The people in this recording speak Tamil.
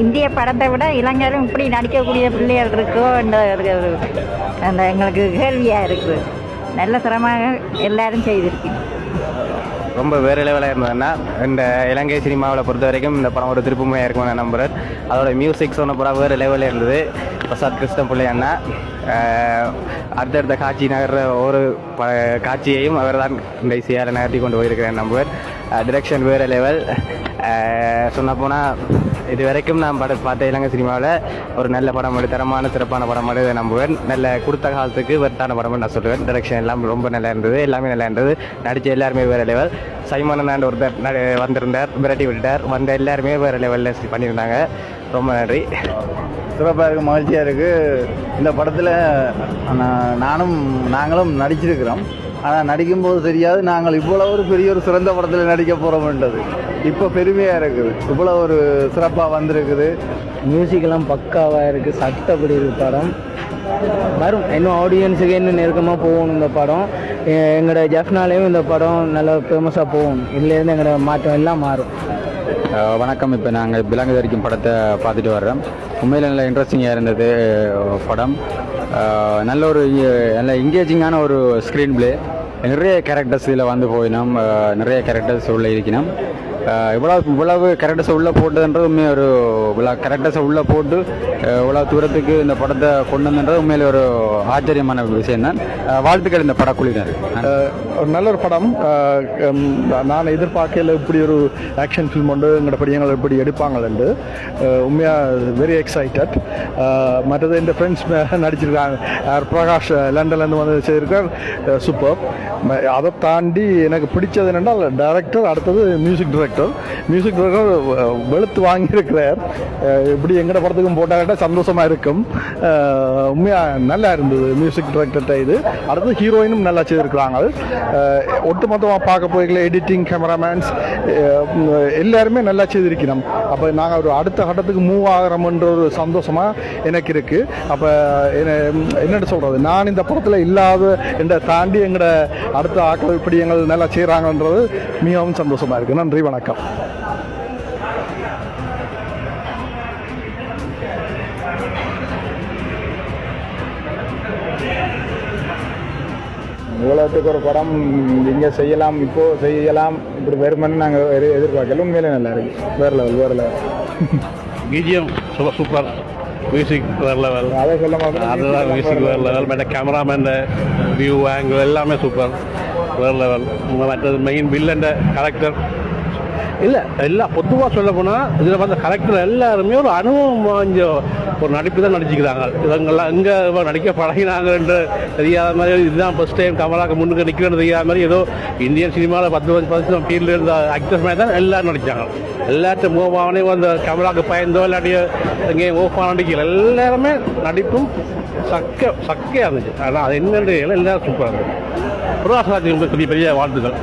இந்திய படத்தை விட இளைஞரும் இப்படி நடிக்கக்கூடிய பிள்ளைகள் இருக்கோ என்ற அந்த எங்களுக்கு கேள்வியாக இருக்குது நல்ல சிரமமாக எல்லாரும் செய்திருக்கீங்க ரொம்ப வேறு லெவலாக இருந்ததுன்னா இந்த இலங்கை சினிமாவில் பொறுத்த வரைக்கும் இந்த படம் ஒரு திருப்புமையாக இருக்கும்னு நான் நம்புகிறேன் அதோட மியூசிக் சொன்ன படம் வேறு லெவலில் இருந்தது. பிரசாத் கிருஷ்ணன் பிள்ளை அண்ணா. அடுத்தடுத்த காட்சி நகர்ற ஒரு ப காட்சியையும் அவர் தான் இந்த இசையால் நகர்த்தி கொண்டு போயிருக்கிறேன் நம்புவேன். டிரெக்ஷன் வேறு லெவல் சொன்னப்போனால் இது வரைக்கும் நான் பட பார்த்த இலங்கை சினிமாவில் ஒரு நல்ல படம் எடு தரமான சிறப்பான படம் எடு நம்புவேன்? நல்ல கொடுத்த காலத்துக்கு வெர்த்தான படம் நான் சொல்லுவேன்? டிரெக்ஷன் எல்லாம் ரொம்ப நல்லா இருந்தது எல்லாமே நல்லா இருந்தது. நடித்த எல்லாருமே வேறு லெவல் சைமன் ஒருத்தர் நடி- வந்திருந்தார் விரட்டி விட்டார் வந்த எல்லாருமே வேறு லெவலில் பண்ணியிருந்தாங்க. ரொம்ப நன்றி. சிறப்பாக இருக்குது மகிழ்ச்சியாக இருக்குது இந்த படத்தில் நானும் நாங்களும் நடிச்சிருக்கிறோம். ஆனால் நடிக்கும்போது தெரியாது. நாங்கள் இவ்வளோ ஒரு பெரிய ஒரு சிறந்த படத்தில் நடிக்க போகிறோம்ன்றது இப்போ பெருமையாக இருக்குது. இவ்வளோ ஒரு சிறப்பாக வந்திருக்குது. மியூசிக்கெல்லாம் பக்காவாக இருக்குது சட்டப்படி இருக்கு படம். வரும். இன்னும் ஆடியன்ஸுக்கு இன்னும் நெருக்கமாக போகணும் இந்த படம்? எங்களோட ஜெஃப்னாலேயும் இந்த படம் நல்லா ஃபேமஸாக போகணும். இதுலேருந்து எங்களோட மாற்றம் எல்லாம் மாறும். வணக்கம். இப்போ நாங்கள் விலங்கு தரிக்கும் படத்தை பார்த்துட்டு வர்றோம். உண்மையில் நல்ல இன்ட்ரெஸ்டிங்காக இருந்தது படம். நல்ல ஒரு நல்ல என்கேஜிங்கான ஒரு ஸ்க்ரீன் பிளே நிறைய கேரக்டர்ஸ் இதில் வந்து போயினோம். நிறைய கேரக்டர்ஸ் உள்ளே இருக்கணும். இவ்வளோ இவ்வளவு கரெக்டர்ஸை உள்ளே போட்டதுன்றது உண்மையாக ஒரு இவ்வளோ கேரக்டர்ஸை உள்ளே போட்டு இவ்வளோ தூரத்துக்கு இந்த படத்தை கொண்டு வந்தது உண்மையில ஒரு ஆச்சரியமான விஷயம் தான். வாழ்த்துக்கள் இந்த படக்குழுவினர். ஒரு நல்ல ஒரு படம். நான் எதிர்பார்க்கையில் இப்படி ஒரு ஆக்ஷன் ஃபில்ம் கொண்டு எங்களோட படியங்கள் இப்படி எடுப்பாங்கள்ண்டு. உண்மையாக வெரி எக்ஸைட்டட் மற்றது இந்த ஃப்ரெண்ட்ஸ் நடிச்சிருக்காங்க. பிரகாஷ் லண்டன்லேருந்து வந்து செய்திருக்கார் சூப்பர் அதை தாண்டி எனக்கு பிடிச்சது என்னென்றால் டைரக்டர் அடுத்தது மியூசிக் டிரெக்டர் மியூசிக் டிரெக்டர் வெளுத்து வாங்கியிருக்கிறார். இப்படி எங்கட படத்துக்கும் போட்டாக்கிட்ட சந்தோஷமாக இருக்கும். உண்மையாக நல்லா இருந்தது மியூசிக் டிரெக்டர்கிட்ட இது. அடுத்து ஹீரோயினும் நல்லா செய்திருக்கிறாங்க. ஒட்டுமொத்தமாக பார்க்க போய்க்கல எடிட்டிங் கேமராமேன்ஸ் எல்லாருமே நல்லா செய்திருக்கிறோம் அப்போ நாங்கள் ஒரு அடுத்த கட்டத்துக்கு மூவ் ஆகிறோம்ன்ற ஒரு சந்தோஷமாக எனக்கு இருக்குது அப்போ என்ன என்னென்னு சொல்கிறது நான் இந்த படத்தில் இல்லாத என்னை தாண்டி எங்களோட அடுத்த ஆக்கள் இப்படி எங்கள் நல்லா செய்கிறாங்கன்றது மிகவும் சந்தோஷமாக இருக்குது நன்றி வணக்கம். இவ்வளோத்துக்கு ஒரு படம் இங்கே செய்யலாம் இப்போ செய்யலாம் இப்படி வருமானு நாங்கள் எதிர் எதிர்பார்க்கல. உண்மையிலே நல்லா இருக்கு. வேறு லெவல் வேறு லெவல் பிஜிஎம் சூப்பர் மியூசிக் வேறு லெவல் அதை சொல்ல மாட்டேன். அதுதான் மியூசிக் வேறு லெவல் மற்ற கேமராமேன் வியூ ஆங்கிள் எல்லாமே சூப்பர் வேறு லெவல் மற்றது மெயின் வில்லண்ட கரெக்டர் இல்லை எல்லாம் பொதுவாக சொல்ல போனால் இதில் வந்து கரெக்டர் எல்லாருமே ஒரு அனுபவம் வாய்ந்த ஒரு நடிப்பு தான் நடிச்சுக்கிறாங்க. இவங்கெல்லாம் எங்கே நடிக்க பழகினாங்கன்ற தெரியாத மாதிரி இதுதான் ஃபஸ்ட் டைம் கமலாக்கு முன்னுக்கு நிற்கிறேன்னு தெரியாத மாதிரி ஏதோ இந்தியன் சினிமாவில் பத்து வருஷம் பத்து ஃபீல்டில் இருந்த ஆக்டர்ஸ் மாதிரி தான் எல்லாரும் நடித்தாங்க எல்லாத்தையும் மூவானே அந்த கமலாக்கு பயந்தோ இல்லாட்டி எங்கேயும் ஓஃபான நடிக்கல. எல்லாருமே நடிப்பும் சக்க சக்கையாக இருந்துச்சு. ஆனால் அது என்னன்னு எல்லாரும் சூப்பராக இருந்துச்சு. புராசாத்தியம் பெரிய பெரிய வாழ்த்துக்கள்.